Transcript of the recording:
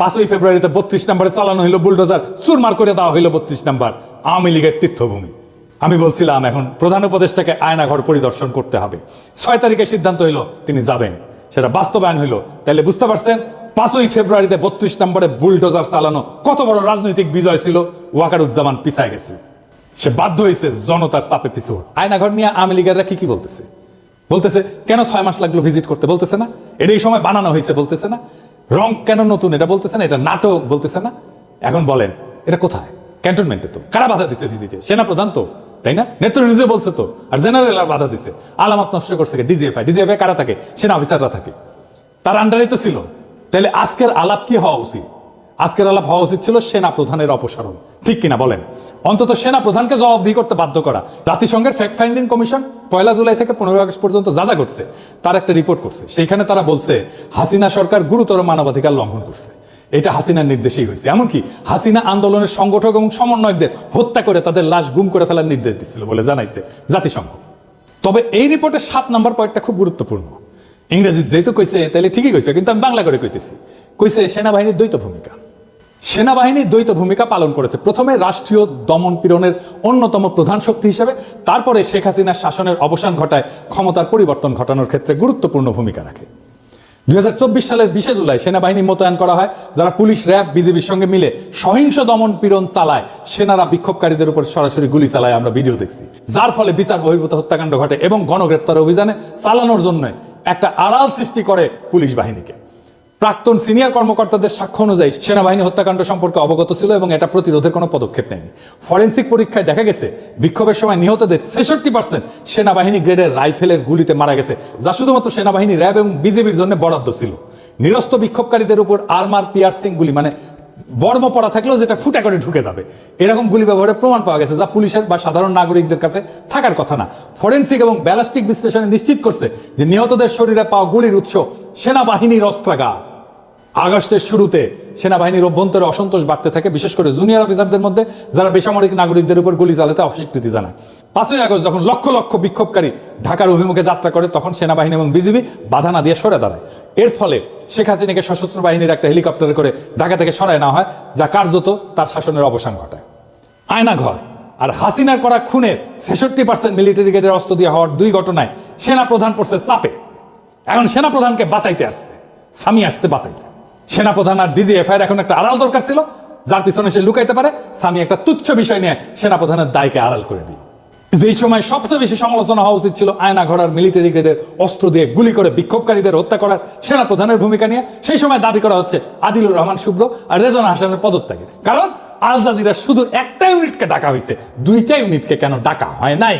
পাঁচই ফেব্রুয়ারিতে বত্রিশ নম্বরে চালানো হইল বুলডোজার, চুরমার করে দেওয়া হইল বত্রিশ নম্বর, আওয়ামী লীগের তীর্থভূমি। আমি বলছিলাম, এখন প্রধান উপদেষ্টাকে আয়নাঘর পরিদর্শন করতে হবে। ছয় তারিখে সিদ্ধান্ত হইল, তিনি যাবেন। সেটা বাস্তবায়ন হইল। তাহলে বুঝতে পারছেন, পাঁচই ফেব্রুয়ারিতে বত্রিশ নম্বরে বুলডোজার চালানো কত বড় রাজনৈতিক বিজয় ছিল, ওয়াকারুজ্জামান পিছায় গেছিল। সে বাধ্য হয়েছে জনতার চাপে পিছু আয়নাঘর নিয়ে আওয়ামী লীগেররা কি কি বলতেছে? বলতেছে, কেন ছয় মাস লাগল ভিজিট করতে? বলতেছে না। এটা এই সময় বানানো হয়েছে বলতেছে না। রং কেন নতুন? এটা বলতেছে না, এটা নাটক বলতেছে না? এখন বলেন, এটা কোথায়? ক্যান্টনমেন্টে তো। কারা বাধা দিছে ভিজিটে? সেনা প্রধান তো, তাই না? নেত্র নিজে বলছে তো, আর জেনারেল আর বাধা দিছে। আলামত নষ্ট করছে ডিজিএফআই ডিজিএফআই কারা থাকে? সেনা অফিসাররা থাকে। তার আন্ডারে তো ছিল। তাহলে আজকের আলাপ কি হওয়া উচিত? আজকের আলাপ হওয়া উচিত ছিল সেনা প্রধানের অপসারণ। ঠিক কিনা বলেন? অন্তত সেনা প্রধানকে জবাবদিহি করতে বাধ্য করা। জাতিসংঘের ফ্যাক্ট ফাইন্ডিং কমিশন পয়লা জুলাই থেকে পনেরো আগস্ট পর্যন্ত যা যা করছে তার একটা রিপোর্ট করছে। সেইখানে তারা বলছে, হাসিনা সরকার গুরুতর মানবাধিকার লঙ্ঘন করছে। এটা হাসিনার নির্দেশেই হয়েছে। এমনকি হাসিনা আন্দোলনের সংগঠক এবং সমন্বয়কদের হত্যা করে তাদের লাশ গুম করে ফেলার নির্দেশ দিচ্ছিল বলে জানাইছে জাতিসংঘ। তবে এই রিপোর্টের সাত নম্বর পয়েন্টটা খুব গুরুত্বপূর্ণ। ইংরেজি যেহেতু কইছে তাহলে ঠিকই কইছে, কিন্তু আমি বাংলা করে কইতেছি। কইছে, সেনাবাহিনীর দ্বৈত ভূমিকা। সেনাবাহিনী দ্বৈত ভূমিকা পালন করেছে। প্রথমে রাষ্ট্রীয় দমন পীড়নের অন্যতম প্রধান শক্তি হিসেবে, তারপরে শেখ হাসিনার শাসনের অবসান ঘটায়, ক্ষমতার পরিবর্তন ঘটানোর ক্ষেত্রে গুরুত্বপূর্ণ ভূমিকা রাখে। দুই হাজার চব্বিশ সালের বিশে জুলাই সেনাবাহিনী মোতায়েন করা হয়, যারা পুলিশ, র্যাব বিজেপির সঙ্গে মিলে সহিংস দমন পীড়ন চালায়। সেনারা বিক্ষোভকারীদের উপর সরাসরি গুলি চালায়, আমরা ভিডিও দেখছি। যার ফলে বিচার বহির্ভূত হত্যাকাণ্ড ঘটে এবং গণগ্রেপ্তার অভিযানে চালানোর জন্য একটা আড়াল সৃষ্টি করে পুলিশ বাহিনীকে। প্রাক্তন সিনিয়র কর্মকর্তাদের সাক্ষ্য অনুযায়ী সেনাবাহিনী হত্যাকাণ্ড সম্পর্কে অবগত ছিল এবং এটা প্রতিরোধের কোনো পদক্ষেপ নেয়নি। ফরেন্সিক পরীক্ষায় দেখা গেছে, বিক্ষোভের সময় নিহতদের ছেষট্টি পার্সেন্ট সেনাবাহিনী গ্রেডের রাইফেলের গুলিতে মারা গেছে, যা শুধুমাত্র সেনাবাহিনী র্যাব এবং বিজেপির জন্য বরাদ্দ ছিল। নিরস্ত বিক্ষোভকারীদের উপর আর্মার পিয়ার্সিং গুলি মানে বর্ম পড়া থাকলেও যেটা ফুটা করে ঢুকে যাবে। এরকম গুলি ব্যবহারের প্রমাণ পাওয়া গেছে, যা পুলিশের বা সাধারণ নাগরিকদের কাছে থাকার কথা না। ফরেন্সিক এবং ব্যালাস্টিক বিশ্লেষণে নিশ্চিত করছে যে নিহতদের শরীরে পাওয়া গুলির উৎস সেনাবাহিনীর অস্ত্রাগার আগস্টের শুরুতে সেনাবাহিনীর অভ্যন্তরে অসন্তোষ বাড়তে থাকে, বিশেষ করে জুনিয়র অফিসারদের মধ্যে যারা বেসামরিক নাগরিকদের উপর গুলি চালাতে অস্বীকৃতি জানায়। পাঁচই আগস্ট যখন লক্ষ লক্ষ বিক্ষোভকারী ঢাকার অভিমুখে যাত্রা করে, তখন সেনাবাহিনী এবং বিজিবি বাধা না দিয়ে সরে দাঁড়ায়। এর ফলে শেখ হাসিনাকে সশস্ত্র বাহিনীর একটা হেলিকপ্টারে করে ঢাকা থেকে সরায় নেওয়া হয়, যা কার্যত তার শাসনের অবসান ঘটায়। আয়নাঘর আর হাসিনার করা খুনে ছেষট্টি পার্সেন্ট মিলিটারি গেটের অস্ত্র দিয়ে হওয়ার দুই ঘটনায় সেনা প্রধান পড়ছে চাপে। এখন সেনা প্রধানকে বাঁচাইতে আসছে স্বামী আসছে বাঁচাইতে। সেনা প্রধান আর ডিজিএফআই এখন একটা আড়াল দরকার ছিল, যার পিছনে সে লুকাইতে পারে। স্বামী একটা তুচ্ছ বিষয় নিয়ে সেনা প্রধানের দায়কে আড়াল করে দিল। যেই সময় সবচেয়ে বেশি সমালোচনা হওয়া উচিত ছিল আয়না ঘোড়ার মিলিটারি গ্রেডের অস্ত্র দিয়ে গুলি করে বিক্ষোভকারীদের হত্যা করার সেনা প্রধানের ভূমিকা নিয়ে, সেই সময় দাবি করা হচ্ছে আদিলুর রহমান শুভ্র আর রেজন হাসানের পদত্যাগের। কারণ আল জাজিরা শুধু একটা ইউনিটকে ডাকা হয়েছে, দুইটা ইউনিটকে কেন ডাকা হয় নাই?